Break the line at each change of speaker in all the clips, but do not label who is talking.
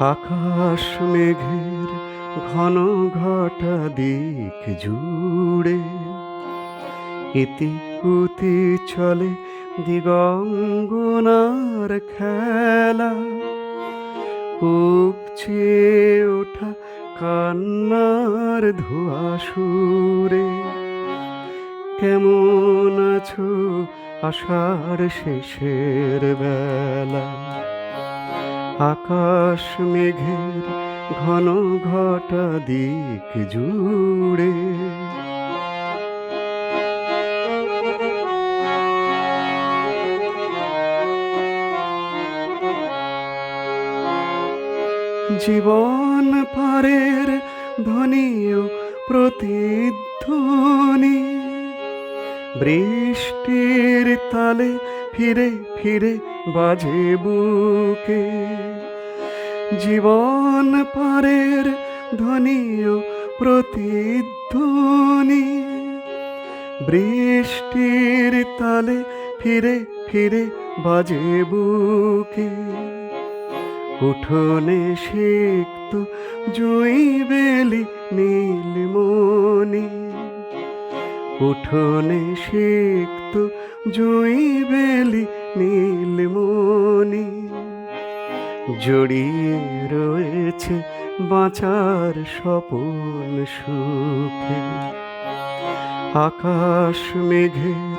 আকাশ মেঘের ঘন ঘটা দিক জুড়ে। ইতি উতি চলে দিগঙ্গনার খেলা। উপচে ওঠা কান্নার ধোয়া সুরে। কেমন আছো আষাঢ় শেষের বেলা? আকাশ মেঘের ঘন ঘটা দিক জুড়ে। জীবন পারের ধ্বনিও প্রতিধ্বনি, বৃষ্টির তালে ফিরে ফিরে বাজে বুকে। জীবন পারের ধ্বনিও প্রতিধ্বনি। বৃষ্টির তালে ফিরে ফিরে বাজে বুকে। উঠোনে সিক্ত জুই বেলি নীলমণি উঠোনে সিক্ত জুই বেলি নীলমণি জড়িয়ে রয়েছে বাঁচার স্বপন সুখে। আকাশ মেঘের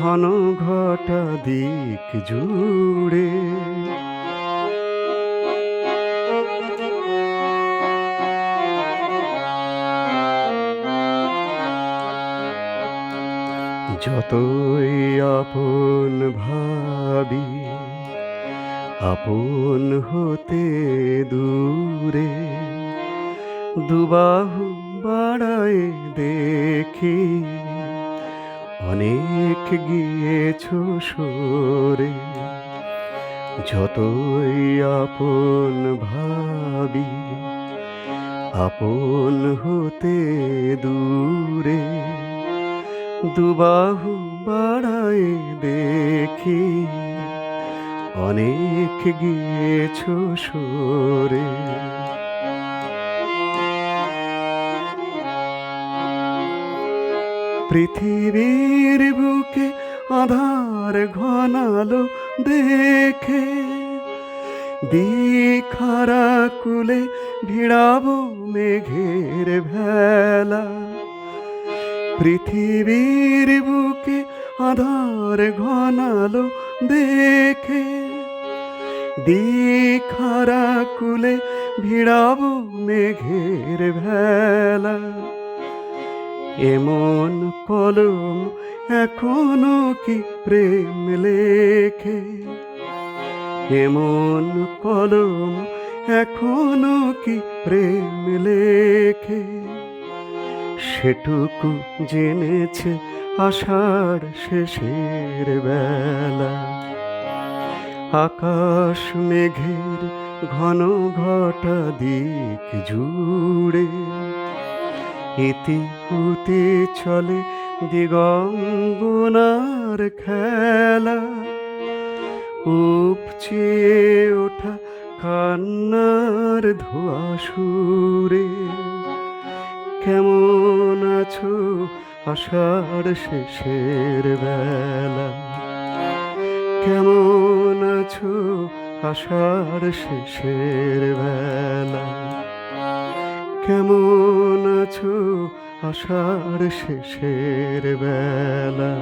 ঘন ঘটা দিক জুড়ে। যতই আপন ভাবি আপন হতে দূরে দুবাহু বাড়ায় দেখি। অনেক গিয়েছ সরে, যতই আপন ভাবি, আপন হতে দূরে দুবাহু বাড়ায় দেখি। অনেক গিয়েছ সরে। পৃথিবীর বুকে আধার ঘনালো দেখে দিখারা কুলে ভিড়াবো মেঘের ভেলা। পৃথিবীর বুকে আধার ঘনালো দেখে দিখারা কুলে ভিড়াবো মেঘের ভেলা। এমন কলম এখনও কি প্রেম লেখে? এমন কলম এখনও কি প্রেম লেখে? সেটুকু জেনেছে আষাঢ় শেষের বেলা। আকাশ মেঘের ঘন ঘটা দিক জুড়ে। ইতি উতি চলে দিগঙ্গনার খেলা। উপচে ওঠা কান্নার ধোয়া সুরে। কেমন আছো আষাঢ় শেষের বেলা? কেমন আছো আষাঢ় শেষের বেলা। কেমন আছো আষাঢ় শেষের বেলা?